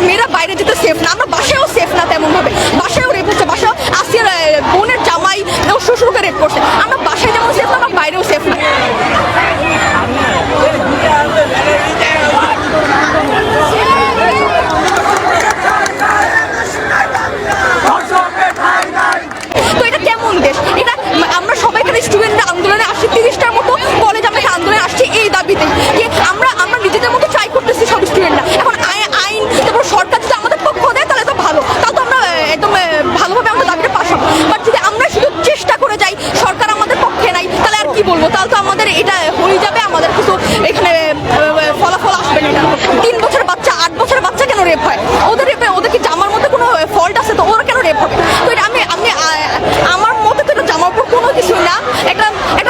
মেয়েরা বাইরে যেতে সেফ না আমরা ওদের কি জামার মধ্যে কোনো ফল্ট আছে তো? ওরা কেন রেপ হবে তো আমি আমি আমার মতে তো জামার উপর কোনো কিছুই না। একটা একটা